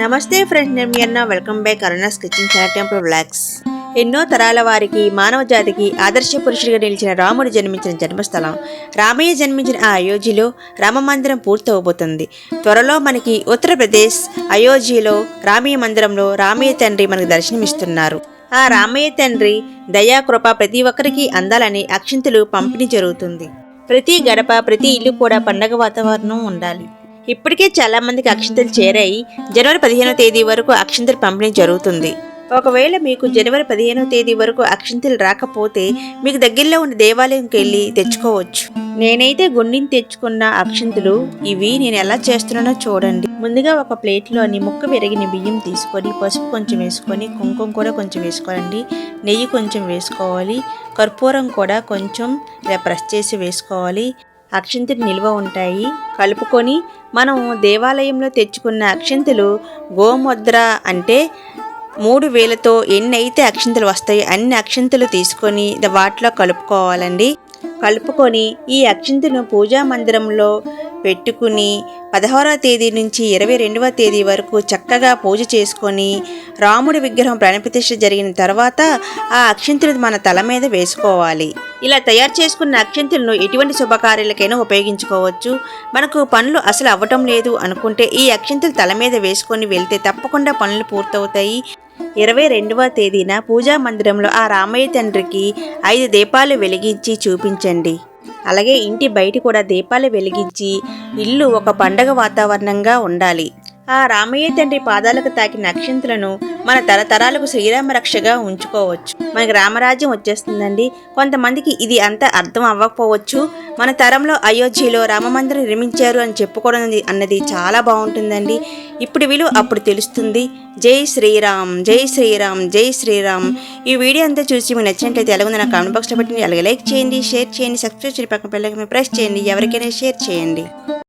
నమస్తే ఫ్రెండ్స్ నేను మీ అన్న. వెల్కమ్ బ్యాక్ అరుణాస్ కిచెన్ చాలా టెంపుల్ బ్లాగ్స్ ఎన్నో తరాల వారికి మానవ జాతికి ఆదర్శ పురుషుడిగా నిలిచిన రాముడు జన్మించిన జన్మస్థలం. రామయ్య జన్మించిన ఆ అయోధ్యలో రామ మందిరం పూర్తవబోతుంది. త్వరలో మనకి ఉత్తరప్రదేశ్ అయోధ్యలో రామయ్య మందిరంలో రామయ్య తండ్రి మనకు దర్శనమిస్తున్నారు. ఆ రామయ్య తండ్రి దయాకృప ప్రతి ఒక్కరికి అందాలని అక్షింతలు పంపిణీ జరుగుతుంది. ప్రతి గడప ప్రతి ఇల్లు కూడా పండగ వాతావరణం ఉండాలి. ఇప్పటికే చాలా మందికి అక్షింతలు చేరాయి. జనవరి పదిహేనో తేదీ వరకు అక్షింతలు పంపిణీ జరుగుతుంది. ఒకవేళ మీకు జనవరి పదిహేనో తేదీ వరకు అక్షింతలు రాకపోతే మీకు దగ్గరలో ఉన్న దేవాలయంకి వెళ్ళి తెచ్చుకోవచ్చు. నేనైతే గుండిని తెచ్చుకున్న అక్షింతలు ఇవి నేను ఎలా చేస్తున్నానో చూడండి. ముందుగా ఒక ప్లేట్లోని ముక్క విరిగిన బియ్యం తీసుకొని పసుపు కొంచెం వేసుకొని కుంకుమ కూడా కొంచెం వేసుకోవాలండి. నెయ్యి కొంచెం వేసుకోవాలి. కర్పూరం కూడా కొంచెం ఇలా ప్రెస్ చేసి వేసుకోవాలి. అక్షింతలు నిల్వ ఉంటాయి. కలుపుకొని మనం దేవాలయంలో తెచ్చుకున్న అక్షింతలు గోముద్ర అంటే మూడు వేలతో ఎన్ని అయితే అక్షింతలు వస్తాయి అన్ని అక్షింతలు తీసుకొని వాటిలో కలుపుకోవాలండి. కలుపుకొని ఈ అక్షింతను పూజా మందిరంలో పెట్టుకుని పదహారవ తేదీ నుంచి ఇరవై రెండవ తేదీ వరకు చక్కగా పూజ చేసుకొని రాముడి విగ్రహం ప్రాణప్రతిష్ఠ జరిగిన తర్వాత ఆ అక్షింతులు మన తల మీద వేసుకోవాలి. ఇలా తయారు చేసుకున్న అక్షింతులను ఎటువంటి శుభకార్యాలకైనా ఉపయోగించుకోవచ్చు. మనకు పనులు అసలు అవ్వటం లేదు అనుకుంటే ఈ అక్షింతలు తల మీద వేసుకొని వెళ్తే తప్పకుండా పనులు పూర్తవుతాయి. ఇరవై రెండవ తేదీన పూజా మందిరంలో ఆ రామయ్య తండ్రికి ఐదు దీపాలు వెలిగించి చూపించండి. అలాగే ఇంటి బయట కూడా దీపాలు వెలిగించి ఇల్లు ఒక పండగ వాతావరణంగా ఉండాలి. ఆ రామయ్య తండ్రి పాదాలకు తాకిన నక్షంతులను మన తరతరాలకు శ్రీరామ రక్షగా ఉంచుకోవచ్చు. మనకి రామరాజ్యం వచ్చేస్తుందండి. కొంతమందికి ఇది అంత అర్థం అవ్వకపోవచ్చు. మన తరంలో అయోధ్యలో రామమందిరం నిర్మించారు అని చెప్పుకోవడం అనేది- అన్నది చాలా బాగుంటుందండి. ఇప్పుడు విలువ అప్పుడు తెలుస్తుంది. జై శ్రీరామ్ జై శ్రీరామ్ జై శ్రీరామ్. ఈ వీడియో అంతా చూసి మీకు నచ్చినట్లయితే ఎలాగుంది నా కామెంట్ బాక్స్లో పెట్టండి. అలాగే లైక్ చేయండి షేర్ చేయండి సబ్స్క్రైబ్ చేయండి పక్కన పిల్లలకి ప్రెస్ చేయండి. ఎవరికైనా షేర్ చేయండి.